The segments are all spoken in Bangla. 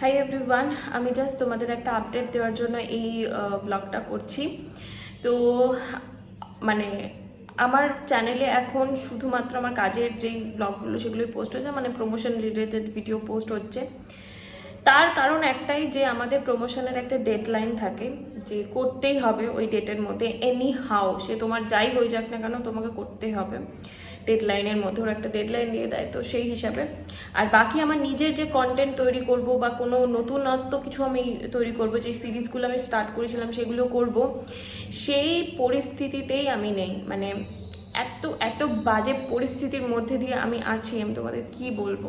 হাই এভরিওয়ান আমি জাস্ট তোমাদের একটা আপডেট দেওয়ার জন্য এই ব্লগটা করছি। তো মানে আমার চ্যানেলে এখন শুধুমাত্র আমার কাজের যেই ব্লগগুলো সেগুলোই পোস্ট হচ্ছে মানে প্রমোশন রিলেটেড ভিডিও পোস্ট হচ্ছে। তার কারণ একটাই যে আমাদের প্রমোশনের একটা ডেডলাইন থাকে, যে করতেই হবে ওই ডেটের মধ্যে এনি হাউ সে তোমার যাই হয়ে যাক না কেন তোমাকে করতেই হবে। ডেডলাইনের মধ্যে ওরা একটা ডেডলাইন দিয়ে দেয়, তো সেই হিসাবে। আর বাকি আমার নিজের যে কন্টেন্ট তৈরি করব বা কোনো নতুনত্ব কিছু আমি তৈরি করব যে সিরিজগুলো আমি স্টার্ট করেছিলাম সেগুলো করব, সেই পরিস্থিতিতেই আমি নেই। মানে এত এত বাজে পরিস্থিতির মধ্যে দিয়ে আমি আছি, আমি তোমাদের কি বলব?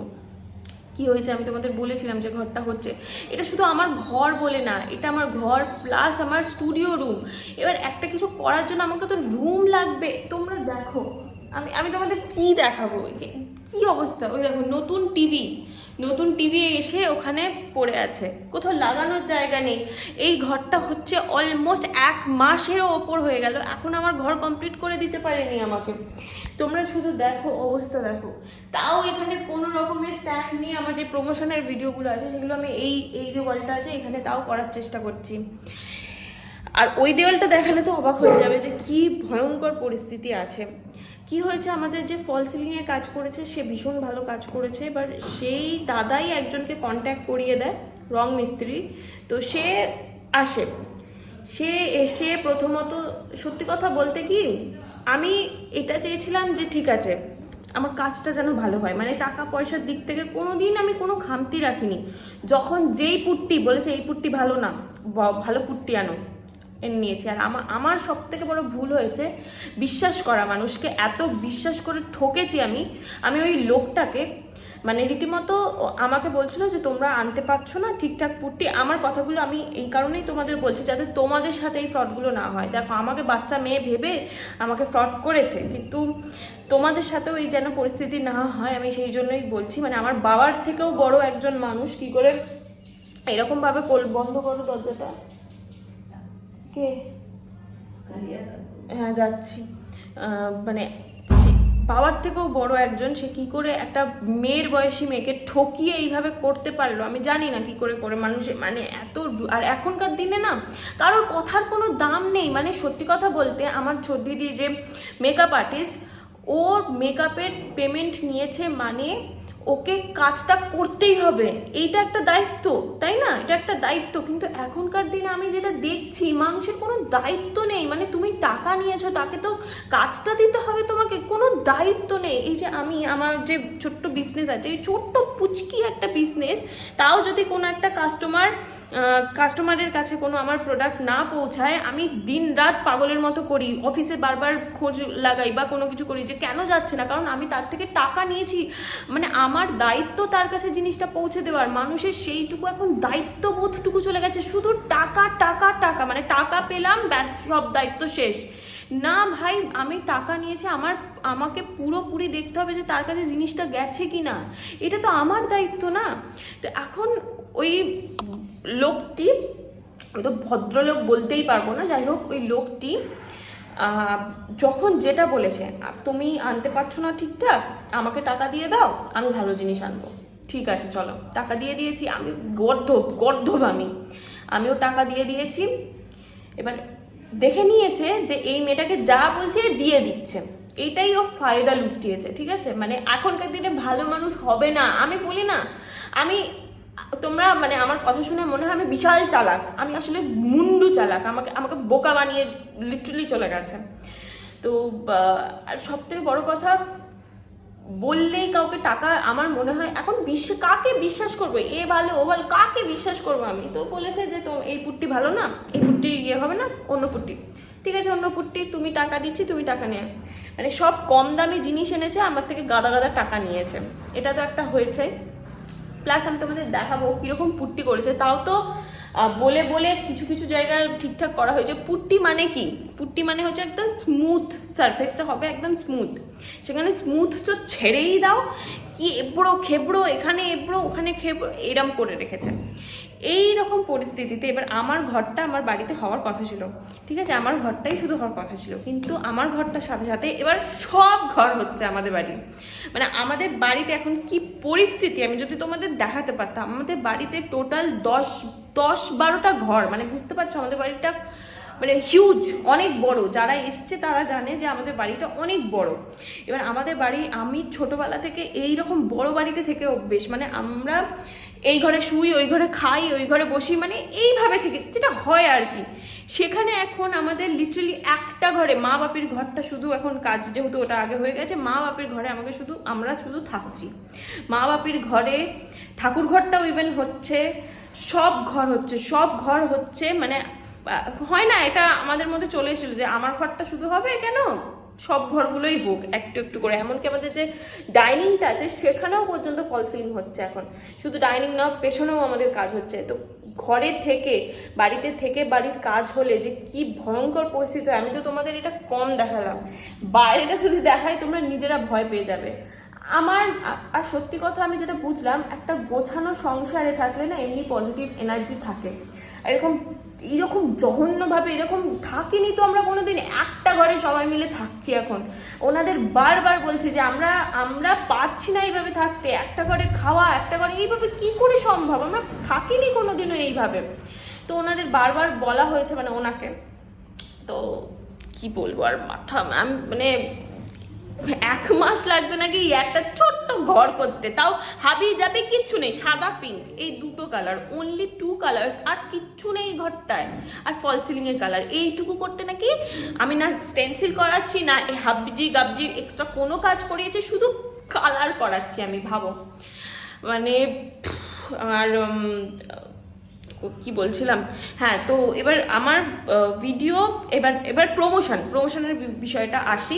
কি হয়েছে আমি তোমাদের বলেছিলাম যে ঘরটা হচ্ছে। এটা শুধু আমার ঘর বলে না, এটা আমার ঘর প্লাস আমার স্টুডিও রুম এবার একটা কিছু করার জন্য আমাকে তো রুম লাগবে। তোমরা দেখো আমি আমি তোমাদের কি দেখাবো? কি- অবস্থা? ওই দেখো, নতুন টিভি নতুন টিভি এসে ওখানে পড়ে আছে। কোথাও লাগানোর জায়গা নেই। এই ঘরটা হচ্ছে অলমোস্ট এক মাসেরও ওপর হয়ে গেল। এখন আমার ঘর কমপ্লিট করে দিতে পারেনি আমাকে। তোমরা শুধু দেখো অবস্থা দেখো। তাও এখানে কোনো রকমের স্ট্যান্ড নিয়ে আমার যে প্রমোশনের ভিডিওগুলো আছে, সেগুলো আমি এই এই যে ওয়ালটা আছে, এখানে তাও করার চেষ্টা করছি। আর ওই দেওয়ালটা দেখালে তো অবাক হয়ে যাবে যে কি ভয়ঙ্কর পরিস্থিতি আছে। কি হয়েছে? আমাদের যে ফল সিলিংয়ের কাজ করেছে, সে ভীষণ ভালো কাজ করেছে। এবার সেই দাদাই একজনকে কন্ট্যাক্ট করিয়ে দেয় রং মিস্ত্রি। তো সে আসে। সে এসে প্রথমত সত্যি কথা বলতে কি, আমি এটা চেয়েছিলাম যে ঠিক আছে, আমার কাজটা যেন ভালো হয়। মানে টাকা পয়সার দিক থেকে কোনো দিন আমি কোনো খামতি রাখিনি। যখন যেই পুট্টি, বলেছে এই পুট্টি ভালো না ভালো পুট্টি আনো। নিয়েছি। আর আমার আমার সব থেকে বড় ভুল হয়েছে বিশ্বাস করা মানুষকে। এত বিশ্বাস করে ঠকেছি আমি আমি ওই লোকটাকে মানে রীতিমতো আমাকে বলছিল যে তোমরা আনতে পারছ না ঠিকঠাক পুট্টি। আমার কথাগুলো আমি এই কারণেই তোমাদের বলছি যাতে তোমাদের সাথে এই ফ্রডগুলো না হয়। দেখো, আমাকে বাচ্চা মেয়ে ভেবে আমাকে ফ্রড করেছে, কিন্তু তোমাদের সাথেও এই যেন পরিস্থিতি না হয়, আমি সেই জন্যই বলছি। মানে আমার বাবার থেকেও বড় একজন মানুষ, কি করে এরকমভাবে বন্ধ করো দরজাটা। হ্যাঁ যাচ্ছি। মানে বাবার থেকেও বড় একজন সে কি করে একটা মেয়ের বয়সী মেয়েকে ঠকিয়ে এইভাবে করতে পারল? আমি জানি না কি করে করে। মানুষের মানে এত আর এখনকার দিনে না কারোর কথার কোনো দাম নেই। মানে সত্যি কথা বলতে আমার দিদি যে মেকআপ আর্টিস্ট ওর মেকআপের পেমেন্ট নিয়েছে মানে ওকে কাজটা করতেই হবে। এইটা একটা দায়িত্ব, তাই না? এটা একটা দায়িত্ব। কিন্তু এখনকার দিনে আমি যেটা দেখছি, মানুষের কোনো দায়িত্ব নেই। মানে তুমি টাকা নিয়েছো, তাকে তো কাজটা দিতে হবে তোমাকে। কোনো দায়িত্ব নেই। এই যে আমি, আমার যে ছোট্ট বিজনেস আছে, এই ছোট্ট পুচকি একটা বিজনেস তাও যদি কোনো একটা কাস্টমার কাস্টমারের কাছে কোনো আমার প্রোডাক্ট না পৌঁছায়, আমি দিন রাত পাগলের মতো করি। অফিসে বারবার খোঁজ লাগাই বা কোনো কিছু করি যে কেন যাচ্ছে না? কারণ আমি তার থেকে টাকা নিয়েছি। মানে আমার দায়িত্ব তার কাছে জিনিসটা পৌঁছে দেওয়ার। মানুষের সেইটুকু এখন দায়িত্ববোধটুকু চলে গেছে। শুধু টাকা টাকা টাকা মানে টাকা পেলাম, ব্যাস, সব দায়িত্ব শেষ। না ভাই, আমি টাকা নিয়েছি, আমার, আমাকে পুরোপুরি দেখতে হবে যে তার কাছে জিনিসটা গেছে কি না এটা তো আমার দায়িত্ব না। তো এখন ওই লোকটি আমি তো ভদ্রলোক বলতেই পারব না, যাই হোক, ওই লোকটি যখন যেটা বলেছে তুমি আনতে পারছ না ঠিকঠাক, আমাকে টাকা দিয়ে দাও, আমি ভালো জিনিস আনব। ঠিক আছে, চলো, টাকা দিয়ে দিয়েছি, আমি গর্ধব গর্ধব আমি। আমিও টাকা দিয়ে দিয়েছি। এবার দেখে নিয়েছে যে এই মেয়েটাকে যা বলছে দিয়ে দিচ্ছে। এইটাই ও ফায়দা লুটিয়েছে ঠিক আছে? মানে এখনকার দিনে ভালো মানুষ হবে না। আমি বলি না, আমি তোমরা মানে আমার কথা শুনে মনে হয় আমি বিশাল চালাক। আমি আসলে মুন্ডু চালাক। আমাকে আমাকে বোকা বানিয়ে লিটারালি চলে গেছে। তো সব থেকে বড়ো কথা, বললেই কাউকে টাকা আমার মনে হয় এখন বিশ্ব কাকে বিশ্বাস করব? এ ভালো, ও ভালো, কাকে বিশ্বাস করব আমি? তো বলেছে যে, তো এই পুট্টি ভালো না? এই পুট্টি ইয়ে হবে না? অন্য পুট্টি। ঠিক আছে, অন্য পুট্টি, তুমি টাকা দিচ্ছি, তুমি টাকা নিয়ে মানে সব কম দামি জিনিস এনেছে, আমার থেকে গাদা গাদা টাকা নিয়েছে। এটা তো একটা হয়েছে। প্লাস আমি তোমাদের দেখাবো কীরকম পুট্টি করেছে। তাও তো বলে বলে কিছু কিছু জায়গায় ঠিকঠাক করা হয়েছে। পুট্টি মানে কি? পুট্টি মানে হচ্ছে একদম স্মুথ সারফেসটা হবে একদম স্মুথ সেখানে স্মুথ তো ছেড়েই দাও। কি এবড়ো খেবড়ো এখানে এবড়ো ওখানে খেবড়ো এরম করে রেখেছে। এই রকম পরিস্থিতিতে এবার আমার ঘরটা আমার বাড়িতে হওয়ার কথা ছিল। ঠিক আছে, আমার ঘরটাই শুধু হওয়ার কথা ছিল। কিন্তু আমার ঘরটার সাথে সাথে এবার সব ঘর হচ্ছে আমাদের বাড়ি। মানে আমাদের বাড়িতে এখন কি পরিস্থিতি? আমি যদি তোমাদের দেখাতে পারতাম, আমাদের বাড়িতে টোটাল দশ দশ বারোটা ঘর। মানে বুঝতে পারছ, আমাদের বাড়িটা মানে হিউজ অনেক বড়। যারা এসছে তারা জানে যে আমাদের বাড়িটা অনেক বড়। এবার আমাদের বাড়ি, আমি ছোটবেলা থেকে এই রকম বড় বাড়িতে থেকে অভ্যেস মানে আমরা এই ঘরে শুই, ওই ঘরে খাই, ওই ঘরে বসি মানে এইভাবে থেকে, যেটা হয় আর কি। সেখানে এখন আমাদের লিটারালি একটা ঘরে, মা বাপির ঘরটা শুধু এখন কাজ, যেহেতু ওটা আগে হয়ে গেছে, মা বাপির ঘরে আমাকে শুধু, আমরা শুধু থাকছি। মা বাপির ঘরে, ঠাকুর ঘরটাও ইভেন হচ্ছে, সব ঘর হচ্ছে, সব ঘর হচ্ছে মানে হয় না, এটা আমাদের মধ্যে চলে এসেছিল যে আমার ঘরটা শুধু হবে কেন? সব ঘরগুলোই হোক, একটু একটু করে। এমনকি আমাদের যে ডাইনিংটা আছে, সেখানেও পর্যন্ত ফল সিলিং হচ্ছে এখন। শুধু ডাইনিং না, পেছনেও আমাদের কাজ হচ্ছে। তো ঘরের থেকে, বাড়িতে থেকে বাড়ির কাজ হলে যে কি ভয়ঙ্কর পরিস্থিতি আমি তো তোমাদের এটা কম দেখালাম। বাইরেটা যদি দেখাই, তোমরা নিজেরা ভয় পেয়ে যাবে। আমার, আর সত্যি কথা আমি যেটা বুঝলাম, একটা গোছানো সংসারে থাকলে না, এমনি পজিটিভ এনার্জি থাকে। এরকম এরকম জঘন্যভাবে, এরকম থাকিনি তো আমরা কোনোদিন। একটা ঘরে সবাই মিলে থাকছি এখন। ওনাদের বারবার বলছে যে, আমরা আমরা পারছি না এইভাবে থাকতে। একটা ঘরে খাওয়া, একটা ঘরে, এইভাবে কি করে সম্ভব? আমরা থাকিনি কোনোদিনও এইভাবে। তো ওনাদের বারবার বলা হয়েছে মানে ওনাকে। তো কি বলব আর মাথা, আমি মানে এক মাস লাগতো নাকি একটা ছোট্ট ঘর করতে। তাও হাবি যাবে কিচ্ছু নেই, সাদা পিঙ্ক এই দুটো কালার অনলি টু কালার্স আর কিচ্ছু নেই ঘরটায়। আর ফল সিলিং এর কালার এইটুকু করতে নাকি আমি না স্টেন্সিল করাচ্ছি, না এই হাবজি গাবজি এক্সট্রা কোনো কাজ করিয়েছে, শুধু কালার করাচ্ছি আমি, ভাবো। মানে আর কি বলছিলাম? হ্যাঁ তো এবার আমার ভিডিও এবার এবার প্রমোশন প্রমোশনের বিষয়টা আসি।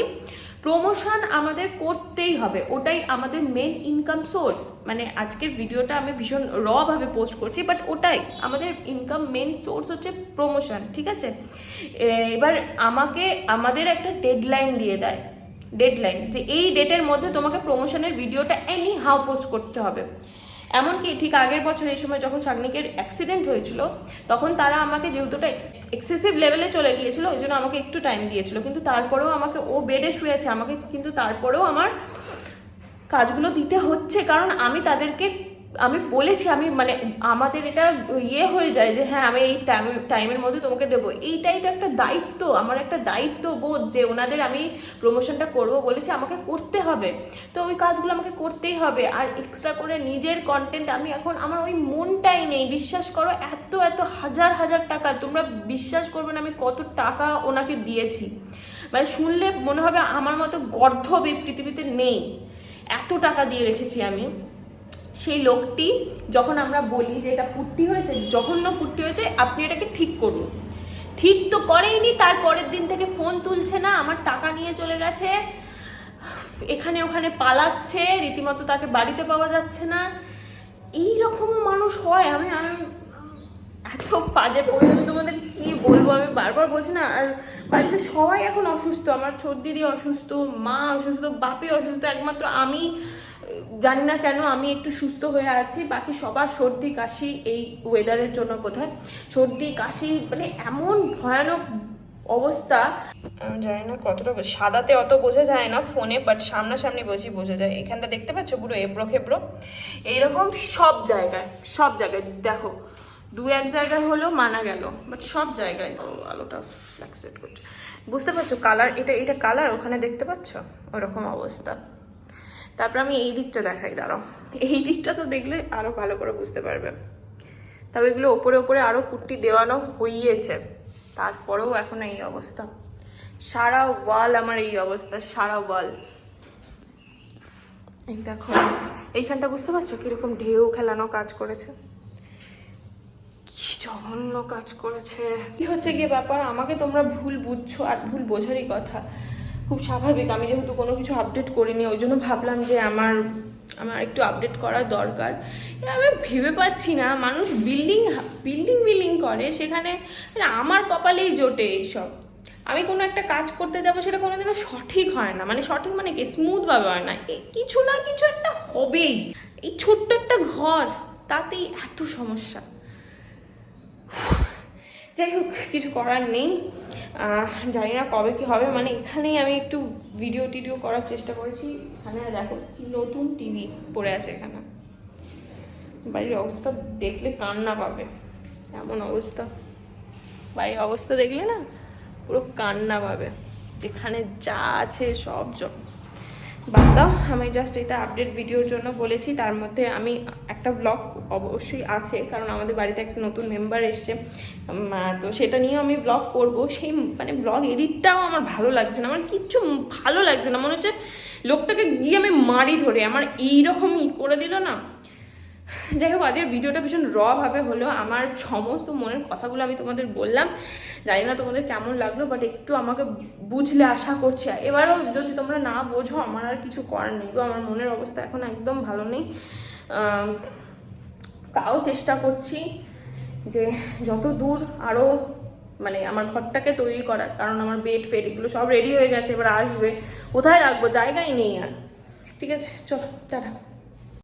প্রমোশন আমাদের করতেই হবে, ওটাই আমাদের মেন ইনকাম সোর্স মানে আজকের ভিডিওটা আমি ভীষণ রভাবে ভাবে পোস্ট করছি বাট ওটাই আমাদের ইনকাম মেন সোর্স হচ্ছে প্রমোশন ঠিক আছে? এবার আমাকে, আমাদের একটা ডেডলাইন দিয়ে দেয়। ডেডলাইন যে এই ডেটের মধ্যে তোমাকে প্রমোশনের ভিডিওটা এনি হাউ পোস্ট করতে হবে। এমনকি ঠিক আগের বছর এই সময় যখন শাগনিকের অ্যাক্সিডেন্ট হয়েছিল, তখন তারা আমাকে যেহেতুটা এক্সেসিভ লেভেলে চলে গিয়েছিল, ওই জন্য আমাকে একটু টাইম দিয়েছিল। কিন্তু তারপরেও আমাকে, ও বেডে শুয়েছে, আমাকে কিন্তু তারপরেও আমার কাজগুলো দিতে হচ্ছে। কারণ আমি তাদেরকে আমি বলেছি, আমি মানে আমাদের এটা ইয়ে হয়ে যায় যে হ্যাঁ আমি এই টাইম টাইমের মধ্যে তোমাকে দেবো। এইটাই তো একটা দায়িত্ব, আমার একটা দায়িত্ব বোধ যে ওনাদের আমি প্রমোশনটা করব বলেছি, আমাকে করতে হবে। তো ওই কাজগুলো আমাকে করতেই হবে। আর এক্সট্রা করে নিজের কন্টেন্ট আমি এখন, আমার ওই মনটাই নেই। বিশ্বাস করো, এত এত হাজার হাজার টাকা, তোমরা বিশ্বাস করবে না আমি কত টাকা ওনাকে দিয়েছি। মানে শুনলে মনে হবে আমার মতো গর্ধব এই পৃথিবীতে নেই। এত টাকা দিয়ে রেখেছি আমি। সেই লোকটি যখন আমরা বলি যে এটা পুট্টি হয়েছে, জঘন্য পুট্টি হয়েছে, আপনি এটাকে ঠিক করুন। ঠিক তো করেইনি, তার পরের দিন থেকে ফোন তুলছে না, আমার টাকা নিয়ে চলে গেছে, এখানে ওখানে পালাচ্ছে, রীতিমতো তাকে বাড়িতে পাওয়া যাচ্ছে না। এই রকমও মানুষ হয়, আমি আমি এত পড়লে আমি তোমাদের কি বলব, আমি বারবার বলছি না, আর বাড়িতে সবাই এখন অসুস্থ, আমার ছোট দিদি অসুস্থ, মা অসুস্থ, বাপি অসুস্থ, একমাত্র আমি। জানি না কেন আমি একটু সুস্থ হয়ে আছি, বাকি সবার সর্দি কাশি এই ওয়েদারের জন্য বোধহয়। সর্দি কাশি মানে এমন ভয়ানক অবস্থা। জানি না কতটা সাদাতে অত বোঝা যায় না ফোনে বাট সামনাসামনি বসি বোঝা যায়। এখানটা দেখতে পাচ্ছ পুরো এবড়ো খেবড়ো? এইরকম সব জায়গায় সব জায়গায়। দেখো, দু এক জায়গায় হলো মানা গেল বাট সব জায়গায়। আলোটা ফ্ল্যাক্সেট করছে। বুঝতে পারছ কালার এটা এটা কালার ওখানে দেখতে পাচ্ছ? ওরকম অবস্থা। তারপর আমি এই দিকটা দেখাই, দাঁড়াও। এই দিকটা তো দেখলে আরও ভালো করে বুঝতে পারবে। তবে এগুলো ওপরে ওপরে আরও পুট্টি দেওয়ানো হইয়েছে। তারপরেও এখন এই অবস্থা। সারা ওয়াল আমার এই অবস্থা, সারা ওয়াল। এই দেখো, এইখানটা বুঝতে পারছ কীরকম ঢেউ খেলানো কাজ করেছে? কি জঘন্য কাজ করেছে। কি হচ্ছে গিয়ে ব্যাপার? আমাকে তোমরা ভুল বুঝছ আর ভুল বোঝারই কথা। খুব স্বাভাবিক। আমি যেহেতু কোনো কিছু আপডেট করিনি, ওই জন্য ভাবলাম যে আমার আমার একটু আপডেট করা দরকার। আমি ভেবে পাচ্ছি না, মানুষ বিল্ডিং বিল্ডিং বিল্ডিং করে, সেখানে মানে আমার কপালেই জোটে এইসব। আমি কোনো একটা কাজ করতে যাব, সেটা কোনোদিনও সঠিক হয় না। মানে সঠিক মানে কি? স্মুথভাবে হয় না। কিছু না কিছু একটা হবেই। এই ছোট্ট একটা ঘর, তাতেই এত সমস্যা। যাই হোক কিছু করার নেই। জানি না কবে কি হবে। মানে এখানেই আমি একটু ভিডিও টিডিও করার চেষ্টা করেছি। এখানে দেখো কি নতুন টিভি পড়ে আছে এখানে। বাড়ির অবস্থা দেখলে কান্না পাবে। এমন অবস্থা। বাড়ির অবস্থা দেখলে না পুরো কান্না পাবে। যেখানে যা আছে সব জ- বাদ দাও, আমি জাস্ট এটা আপডেট ভিডিওর জন্য বলেছি, তার মধ্যে আমি একটা ব্লগ অবশ্যই আছে, কারণ আমাদের বাড়িতে একটা নতুন মেম্বার এসছে তো সেটা নিয়েও আমি ব্লগ করব, সেই মানে ব্লগ এডিটটাও আমার ভালো লাগছে না, আমার কিচ্ছু ভালো লাগছে না, মনে হচ্ছে লোকটাকে গিয়ে আমি মারি ধরে, আমার এইরকমই করে দিল না। যাই হোক, আজকের ভিডিওটা ভীষণ র ভাবে হলো। আমার সমস্ত মনের কথাগুলো আমি তোমাদের বললাম। জানি না তোমাদের কেমন লাগল বাট একটু আমাকে বুঝলে আশা করছি। এবারও যদি তোমরা না বোঝো, আমার আর কিছু করার নেই আমার মনের অবস্থা এখন একদম ভালো নেই। তাও চেষ্টা করছি যে যত দূর আরও মানে আমার ঘরটাকে তৈরি করার, কারণ আমার বেড ফেড এগুলো সব রেডি হয়ে গেছে, এবার আসবে। কোথায় রাখব? জায়গাই নেই আর। ঠিক আছে, চলো, টাটা।